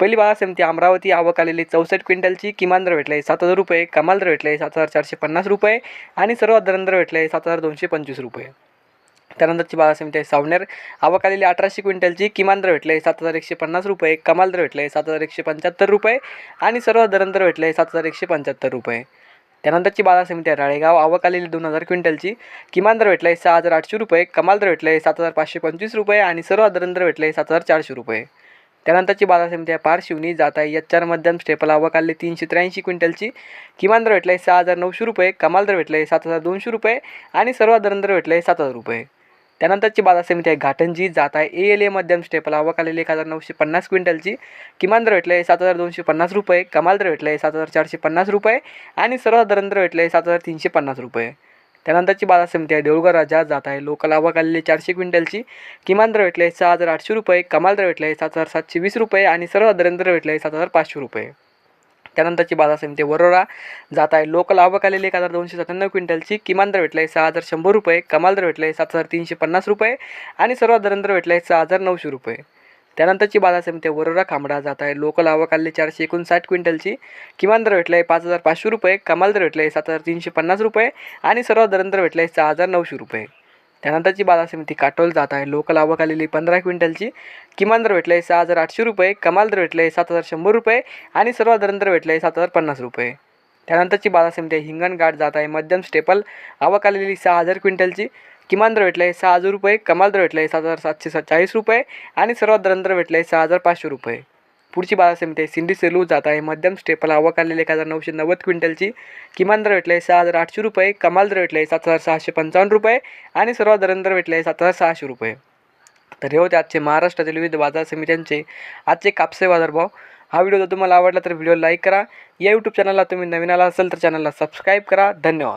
पहिली बाळा समिती अमरावती आवक आलेली चौसष्ट क्विंटलची किमान दर भेटले सात हजार रुपये. कमाल दर भेटले सात हजार चारशे पन्नास रुपये. आणि सर्वात दर दर भेटले सात हजार दोनशे पंचवीस रुपये. त्यानंतरची बाजार समिती आहे सावनेर. आवक आलेली अठराशे क्विंटलची. किमान दर भेटले सात हजार एकशे पन्नास रुपये. कमाल दर भेटले सात हजार एकशे पंच्याहत्तर रुपये. आणि सर्वात दर भेटलं भेटले सात हजार एकशे पंच्याहत्तर रुपये. त्यानंतरची बाजार समिती आहे राळेगाव. आवक आलेली दोन हजार क्विंटलची. किमान दर भेटलं आहे सहा हजार आठशे रुपये. कमाल दर भेटले सात हजार पाचशे पंचवीस रुपये. आणि सर्वात दर भेटलं भेटले सात हजार चारशे रुपये. त्यानंतरची बाजार समिती आहे पार शिवनी जात आहे एच आर मध्यम स्टेपल आवक तीनशे त्र्याऐंशी क्विंटलची. किमान दर भेटले सहा हजार नऊशे रुपये कमाल दर भेटले सात हजार दोनशे रुपये आणि सर्वात दर भेटलं आहे सात हजार रुपये. त्यानंतरची बाजार समिती आहे घाटंजी. जात आहे ए एल ए मध्यम स्टेपल आवक आलेली एक हजार नऊशे पन्नास क्विंटलची. किमान दर भेटले सात हजार दोनशे पन्नास रुपये कमाल दर भेटले सात हजार चारशे पन्नास रुपये आणि सर्वात दर दर भेटले सात हजार तीनशे पन्नास रुपये. त्यानंतरची बाजार समिती आहे. देऊळगाव राजा जात आहे. लोकल आवक आलेली चारशे क्विंटलची. किमान दर भेटले सहा हजार आठशे रुपये. कमाल दर भेटले सात हजार सातशे वीस रुपये. आणि सर्व दर दर भेटले सात हजार पाचशे रुपये. त्यानंतरची बाजार समिती वरोरा जात आहे. लोकल आवक आलेली एक हजार दोनशे सत्त्याण्णव क्विंटलची. किमान दर भेटले सहा हजार शंभर रुपये. कमाल दर भेटले सात हजार तीनशे पन्नास रुपये. आणि सर्व दर दर भेटले सहा हजार नऊशे रुपये. त्यानंतरची बाजार समिती वरोरा खांबडा जात आहे. लोकल आवक आलेली चारशे एकोणसाठ क्विंटलची. किमान दर भेटले पाच हजार पाचशे रुपये कमाल दर भेटले सात हजार तीनशे पन्नास रुपये आणि सर्वात दर भेटलं आहे सहा हजार नऊशे रुपये. त्यानंतरची बाजार समिती काटोल जात आहे. लोकल आवक आलेली पंधरा क्विंटलची. किमान दर भेटले सहा हजार आठशे रुपये कमाल दर भेटले सात हजार शंभर रुपये आणि सर्व दर भेटलं आहे सात हजार पन्नास रुपये. त्यानंतरची बाजार समिती हिंगणघाट जात आहे. मध्यम स्टेपल आवक आलेली सहा हजार क्विंटलची. किमान दर भेटले सहा हजार रुपये कमाल दर भेटले सात हजार सातशे चाळीस रुपये आणि सर्वात दर भेटलं आहे सहा हजार पाचशे रुपये. पुढची बाजार समिती आहे सिंधी सेलू जात आहे. मध्यम स्टेपल आवक आलेली एक हजार नऊशे नव्वद क्विंटलची किमान दर भेटले सहा हजार आठशे रुपये कमाल दर भेटले सात हजार सहाशे पंचावन्न रुपये आणि सर्वात दर दर भेटले सात हजार सहाशे रुपये. तर हे होते आजचे महाराष्ट्रातील विविध बाजार समित्यांचे आजचे कापसे बाजारभाव. हा व्हिडिओ जर तुम्हाला आवडला तर व्हिडिओ लाईक करा. या यूट्यूब चॅनलला तुम्ही नवीन आला असेल तर चॅनलला सबस्क्राईब करा. धन्यवाद.